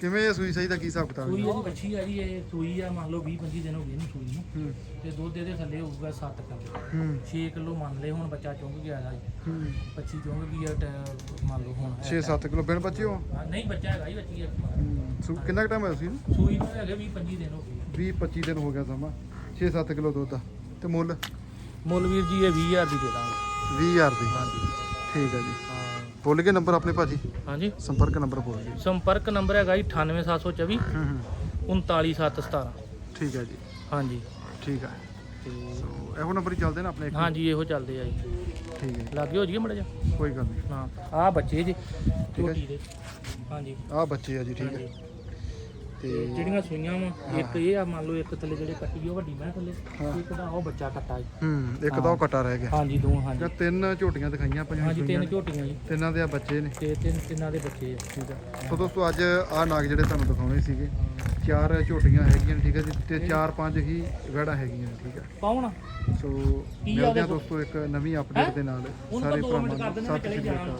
ਕਿਵੇਂ ਇਹ ਸੂਈ? ਸਹੀ ਦਾ ਕੀ ਹਿਸਾਬ ਕਿਤਾਬ ਸੂਈ? ਇਹਦੀ ਬੱਚੀ ਆ ਜੀ ਇਹ ਸੂਈ ਆ ਮੰਨ ਲਓ 20 25 ਦਿਨ ਹੋ ਗਏ ਇਹਨੂੰ ਸੂਈ ਨੂੰ। ਹੂੰ। ਤੇ ਦੁੱਧ ਇਹਦੇ ਥੱਲੇ ਹੋਊਗਾ 7 ਕਿਲੋ। ਹੂੰ। 6 ਕਿਲੋ ਮੰਨ ਲਏ ਹੁਣ ਬੱਚਾ ਚੁੰਗ ਗਿਆ ਦਾ ਜੀ ਹੂੰ 25 ਚੁੰਗ ਗਿਆ ਟੈ- ਮੰਨ ਲਓ ਹੁਣ। 6-7 ਕਿਲੋ ਬਿਨ ਬੱਚੇ ਹੋ? ਹਾਂ, ਨਹੀਂ ਬੱਚਾ ਹੈਗਾ ਜੀ ਬੱਚੀ ਹੈ ਹੂੰ, ਸੂ- ਕਿੰਨਾ ਟਾਈਮ ਹੋਇਆ ਸੀ? ਸੂਈ ਨੂੰ ਹੈਗੇ 20 25 ਦਿਨ ਹੋ ਗਏ। 20-25 ਦਿਨ ਹੋ ਗਿਆ ਸਮਾਂ। 6-7 ਕਿਲੋ ਦੁੱਧ ਆ। ਤੇ ਮੁੱਲ? ਮੁੱਲ ਵੀਰ ਜੀ ਇਹ 20000 ਦੀ ਦੇ ਦਾਂਗੇ। 20000 ਦੀ। ਹਾਂਜੀ। ਠੀਕ ਹੈ ਜੀ। ਬੋਲ ਕੇ ਨੰਬਰ ਆਪਣੇ ਭਾਜੀ? ਹਾਂਜੀ। ਸੰਪਰਕ ਨੰਬਰ ਬੋਲ ਜੀ ਸੰਪਰਕ ਨੰਬਰ ਹੈਗਾ ਜੀ 98724 ਹੂੰ ਹੂੰ। 39717 ਠੀਕ ਹੈ ਜੀ। ਹਾਂਜੀ। ਠੀਕ ਹੈ। ਤੇ ਸੋ ਇਹੋ ਨੰਬਰ ਹੀ ਚੱਲਦੇ ਨੇ ਆਪਣੇ ਇੱਕ? ਹਾਂਜੀ ਇਹੋ ਚੱਲਦੇ ਆ ਜੀ। ਠੀਕ ਹੈ ਲੱਗੇ ਹੋ ਜੀ ਮੜਾ ਜਾ ਕੋਈ ਗੱਲ ਨਹੀਂ। ਹਾਂ ਆ ਬੱਚੇ ਜੀ ਹੈ ਝੋਟੀ ਦੇ। ਹਾਂਜੀ। ਆਹ ਬੱਚੇ ਆ ਜੀ ਠੀਕ ਹੈ। ਹਾਂਜੀ। ਤੇ ਜਿਹੜੀਆਂ ਸੂਈਆਂ ਵਾ ਇੱਕ ਇਹ ਆ ਮੰਨ ਲਓ ਇੱਕ ਥੱਲੇ ਜਿਹੜੇ ਕੱਟੀ ਉਹ ਵੱਡੀ ਮੈਂ ਥੱਲੇ। ਇੱਕ ਦਾ ਉਹ ਬੱਚਾ ਕੱਟਾ ਜੀ। ਹੂੰ ਇੱਕ ਤਾਂ ਉਹ ਕਟਾ ਰਹਿ ਗਿਆ। ਹਾਂਜੀ ਦੋ ਹਾਂਜੀ। ਜਾਂ ਤਿੰਨ ਝੋਟੀਆਂ ਦਿਖਾਈਆਂ ਪੰਜਾਂ ਹਾਂਜੀ ਤਿੰਨ। ਝੋਟੀਆਂ ਜੀ। ਤਿੰਨਾਂ ਦੇ ਆ ਬੱਚੇ ਨੇ। ਤੇ ਤਿੰਨ ਤਿੰਨਾਂ ਦੇ ਬੱਚੇ ਆ ਠੀਕ ਹੈ ਸੋ ਦੋਸਤੋ ਅੱਜ ਆਹ ਨਾਗ ਜਿਹੜੇ ਤੁਹਾਨੂੰ ਦਿਖਾਉਣੇ ਸੀਗੇ ਚਾਰ ਝੋਟੀਆਂ ਹੈਗੀਆਂ ਠੀਕ ਹੈ ਜੀ ਤੇ ਚਾਰ ਪੰਜ ਹੀ ਵੜਾ ਹੈਗੀਆਂ ਨੇ ਠੀਕ ਹੈ ਪਾਉਣ ਸੋ ਮਿਲਦੇ ਆ ਆ ਦੋਸਤੋ ਇੱਕ ਨਵੀਂ ਅਪਡੇਟ ਦੇ ਨਾਲ। ਸਾਰੇ 2 ਭਰਾਵਾਂ ਨੂੰ ਸਤਿ ਚਲੇ ਸ਼੍ਰੀ ਅਕਾਲ।